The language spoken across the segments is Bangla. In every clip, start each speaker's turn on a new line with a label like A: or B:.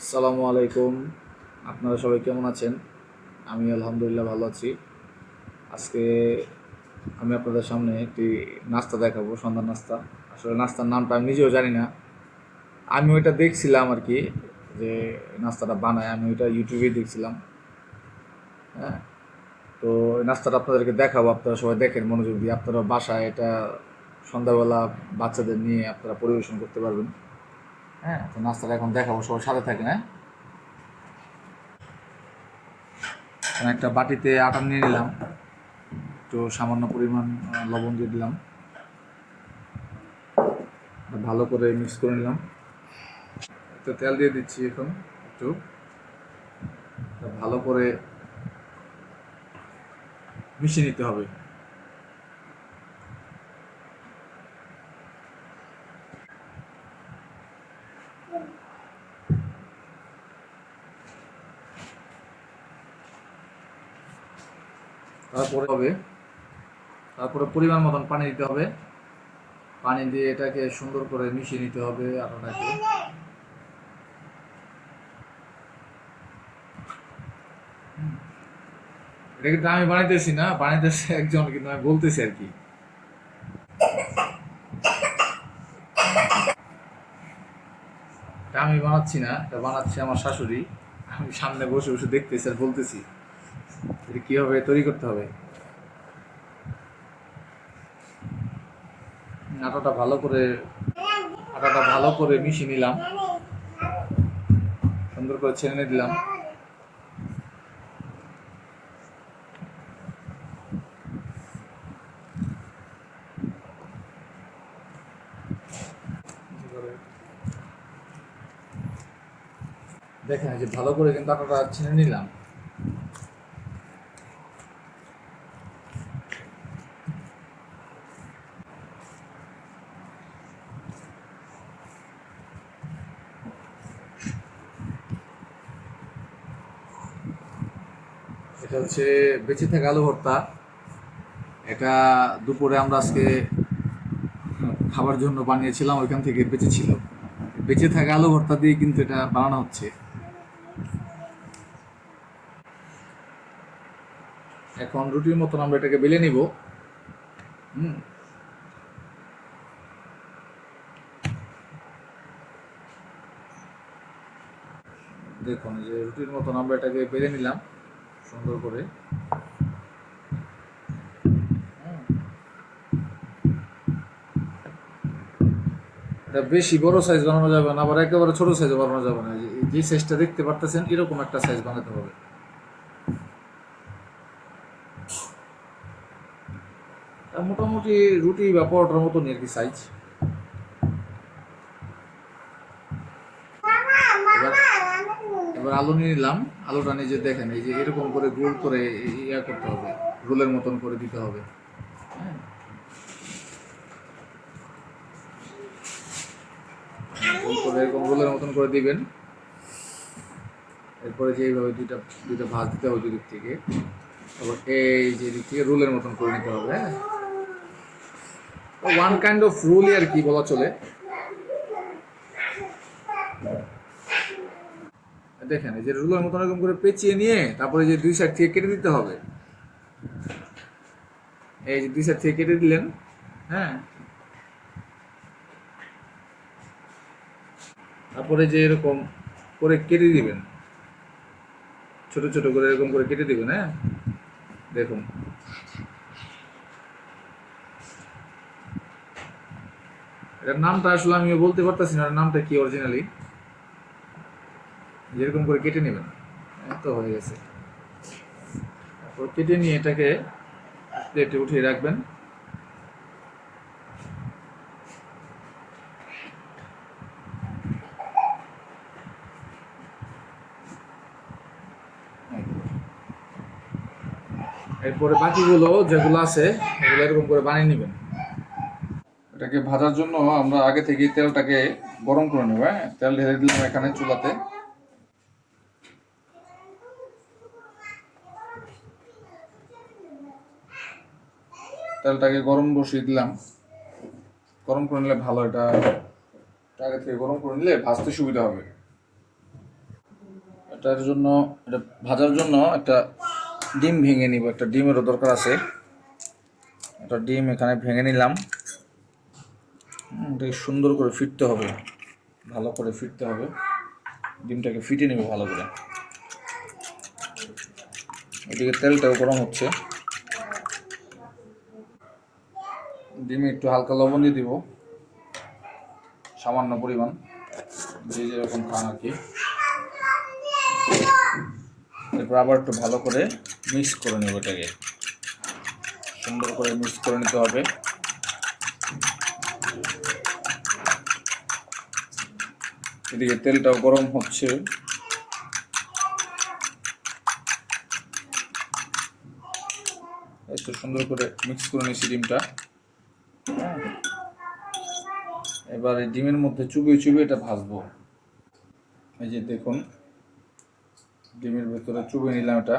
A: আসসালামু আলাইকুম। আপনারা সবাই কেমন আছেন? আমি আলহামদুলিল্লাহ ভালো আছি। আজকে আমি আপনাদের সামনে একটি নাস্তা দেখাবো, সন্ধ্যার নাস্তা। আসলে নাস্তার নামটা আমি নিজেও জানি না। আমি ওইটা দেখছিলাম আর কি, যে নাস্তাটা বানায়। আমি ওইটা ইউটিউবেই দেখছিলাম। হ্যাঁ? তো এই নাস্তাটা আপনাদেরকে দেখাবো। আপনারা সবাই দেখেন, মনোযোগ দিয়ে। আপনারা বাসায় এটা সন্ধ্যাবেলা বাচ্চাদের নিয়ে আপনারা পরিবেশন করতে পারবেন। হ্যাঁ তো নাস্তাটা এখন দেখাবো, সবাই সাথে থাকেন হ্যাঁ? এখন একটা বাটিতে আটা নিয়ে নিলাম, একটু সামান্য পরিমাণ লবণ দিয়ে দিলাম। ভালো করে মিক্স করে নিলাম। একটু তেল দিয়ে দিচ্ছি এখন, একটু। ভালো করে মিশিয়ে নিতে হবে। হবে। তারপরে পরিমাণ মতন পানি দিতে হবে। পানি দিয়ে এটাকে সুন্দর করে মিশিয়ে নিতে হবে আপনাকে। এটা কিন্তু আমি বানাইতেছি না, বানাইতেছে একজন, কিন্তু আমি বলতেছি আর কি। আমি বানাচ্ছি না, এটা বানাচ্ছে আমার শাশুড়ি। আমি সামনে বসে বসে দেখতেছি আর বলতেছি। এটা কীভাবে তৈরি করতে হবে। আটাটা ভালো করে, আটাটা ভালো করে মিশিয়ে নিলাম। সুন্দর করে ছেড়ে দিলাম। দেখেন যে ভালো করে কিন্তু আটাটা ছেড়ে নিলাম। এটা হচ্ছে বেঁচে থাকা আলু ভর্তা। এটা দুপুরে আমরা আজকে খাবার জন্য বানিয়েছিলাম, ওইখান থেকে বেঁচে ছিল। বেঁচে থাকা আলু ভর্তা দিয়ে কিন্তু এটা বানানো হচ্ছে। এখন রুটির মতন আমরা এটাকে বেলে নিব। দেখুন যে রুটির মতন আমরা এটাকে বেলে নিলাম। সুন্দর করে। এটা বেশি বড় সাইজ বানানো যাবে না, আবার একেবারে ছোট সাইজ বানানো যাবে না। যে সাইজটা দেখতে পারতেছেন, এরকম একটা সাইজ বানাতে হবে। মোটামুটি রুটি বা পরোটার মতনই আর কি সাইজ আলু নিয়ে নিলাম। আলুটা নিজে দেখেন, এই যে এরকম করে গোল করে ইয়া করতে হবে, রোলের মতন করে দিতে হবে। হ্যাঁ। এরকম রোলের মতন করে দিবেন। এরপরে যে এইভাবে দুইটা দুইটা ভাজ দিতে হবে দুদিক থেকে। তারপর এই যে দিক থেকে রোলের মতন করে নিতে হবে হ্যাঁ। ওয়ান কাইন্ড অফ রুলই আর কি বলা চলে। দেখেন, এই যে রুলের মতন এরকম করে পেঁচিয়ে নিয়ে তারপরে যে দুই সাইড থেকে কেটে দিতে হবে। এই যে দুই সাইড থেকে কেটে দিলেন হ্যাঁ। তারপরে যে এরকম করে কেটে দিবেন। ছোট ছোট করে এরকম করে কেটে দিবেন হ্যাঁ। দেখুন। এটার নামটা আসলে আমি বলতে পারতেছি না নামটা কি অরিজিনালি যেরকম করে কেটে নেবেন এই তো হয়ে গেছে। তারপর কেটে নিয়ে এটাকে প্লেটে উঠিয়ে রাখবেন। এরপরে বাকিগুলো যেগুলো আছে, এগুলো এরকম করে বানিয়ে নেবেন। এটাকে ভাজার জন্য আমরা আগে থেকে তেলটাকে গরম করে নেব হ্যাঁ তেল ঢেলে দিলাম এখানে চুলাতে। তেলটাকে গরম বসিয়ে দিলাম। গরম করে নিলে ভালো, এটা আগে থেকে গরম করে নিলে ভাজতে সুবিধা হবে। এটার জন্য, এটা ভাজার জন্য একটা ডিম ভেঙে নিব, একটা ডিমেরও দরকার আছে। একটা ডিম এখানে ভেঙে নিলাম। এটাকে সুন্দর করে ফিরতে হবে, ভালো করে ফিরতে হবে। ডিমটাকে ফিটে নেবে ভালো করে। এদিকে তেলটাও গরম হচ্ছে। ডিমে একটু হালকা লবণ দিয়ে দিব। সামান্য পরিমাণ। যে যেরকম খান আর কি। এরপর আবার একটু ভালো করে মিক্স করে নেব এটাকে। সুন্দর করে মিক্স করে নিতে হবে। এদিকে তেলটাও গরম হচ্ছে। একটু সুন্দর করে মিক্স করে নিয়েছি ডিমটা হ্যাঁ। এবার এই ডিমের মধ্যে চুবিয়ে চুবিয়ে এটা ভাজবো। এই যে দেখুন, ডিমের ভেতরে চুবিয়ে নিলাম এটা।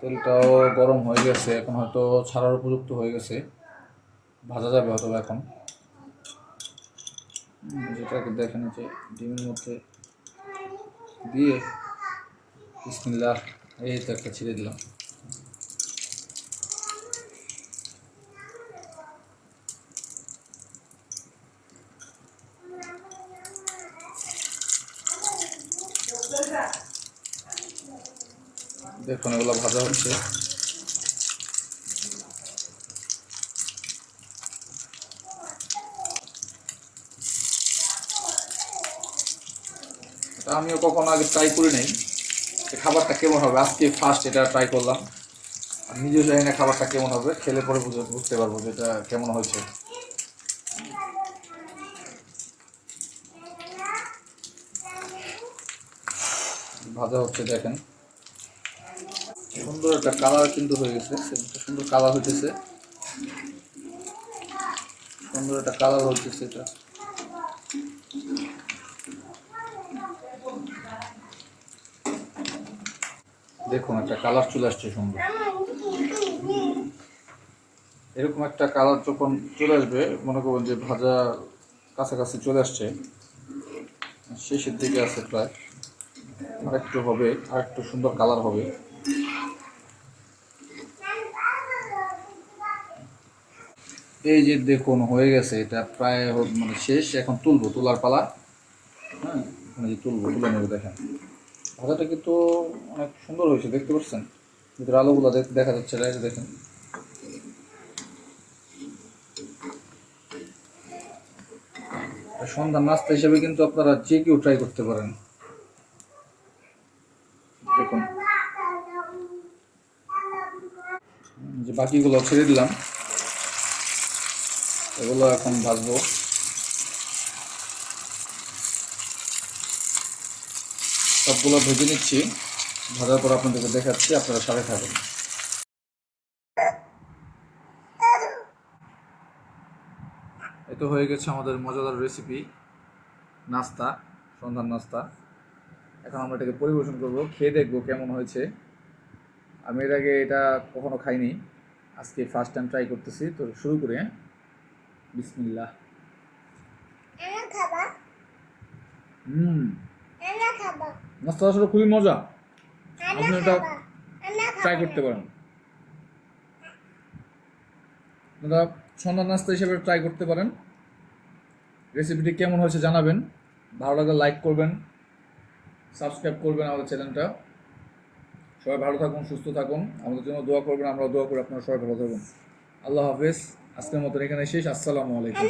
A: তেলটাও গরম হয়ে গেছে, এখন হয়তো ছাড়ার উপযুক্ত হয়ে গেছে। ভাজা যাবে হয়তো এখন। যেটাকে দেখেন যে ডিমের মধ্যে দিয়ে বিসমিল্লাহ, এই তো একটা ছিঁড়ে দিলাম। দেখুন, এগুলো ভাজা হচ্ছে। এটা আমিও কখনো আগে ট্রাই করি নাই। খাবারটা কেমন হবে? আজকে ফার্স্ট এটা ট্রাই করলাম। আর নিজেও জানি না খাবারটা কেমন হবে। খেলে পরে বুঝে- বুঝতে পারব যে এটা কেমন হয়েছে। ভাজা হচ্ছে, দেখেন। সুন্দর একটা কালার কিন্তু হয়ে গেছে সুন্দর কালার হইতেছে। সুন্দর একটা কালার হইতেছে এটা। দেখুন, একটা কালার চলে আসছে সুন্দর। এরকম একটা কালার যখন চলে আসবে, মনে করবেন যে ভাজা কাছাকাছি চলে আসছে, শেষের দিকে আছে প্রায়। আরেকটু হবে আর একটু সুন্দর কালার হবে। এই যে দেখুন, হয়ে গেছে, এটা প্রায় মানে শেষ, এখন তুলবো, তোলার পালা। হ্যাঁ যে তুলবো, তুলে নেব, দেখেন। ভাজাটা কিন্তু অনেক সুন্দর হয়েছে, দেখতে পাচ্ছেন? ভিতরে আলোগুলো দেখ- যাচ্ছে যে দেখেন। সন্ধ্যার নাস্তা হিসেবে কিন্তু আপনারা যে কেউ ট্রাই করতে পারেন। দেখুন। যে বাকিগুলো ছেড়ে দিলাম। এগুলো এখন ভাজবো। সবগুলো ভেজে নিচ্ছি। ভাজার পর আপনাদেরকে দেখাচ্ছি, আপনারা সাথে থাকুন। এ তো হয়ে গেছে আমাদের মজাদার রেসিপি নাস্তা সন্ধ্যার নাস্তা। এখন আমরা এটাকে পরিবেশন করব, খেয়ে দেখব কেমন হয়েছে। আমি এর আগে এটা কখনো খাইনি, আজকে ফার্স্ট টাইম ট্রাই করতেছি, তো শুরু করি হ্যাঁ। বিসমিল্লাহ। হুম। নাস্তা আসলে খুবই মজা। আপনি এটা ট্রাই করতে পারেন। আপনারা সন্ধ্যা নাস্তা হিসেবে ট্রাই করতে পারেন। রেসিপিটি কেমন হয়েছে জানাবেন। ভালো লাগলে লাইক করবেন। সাবস্ক্রাইব করবেন আমাদের চ্যানেলটা সবাই ভালো থাকুন সুস্থ থাকুন। আমাদের জন্য দোয়া করবেন। আমরা দোয়া করি আপনারা সবাই ভালো থাকুন। আল্লাহ হাফেজ। আজকের মতন এখানে শেষ। আসসালামু আলাইকুম।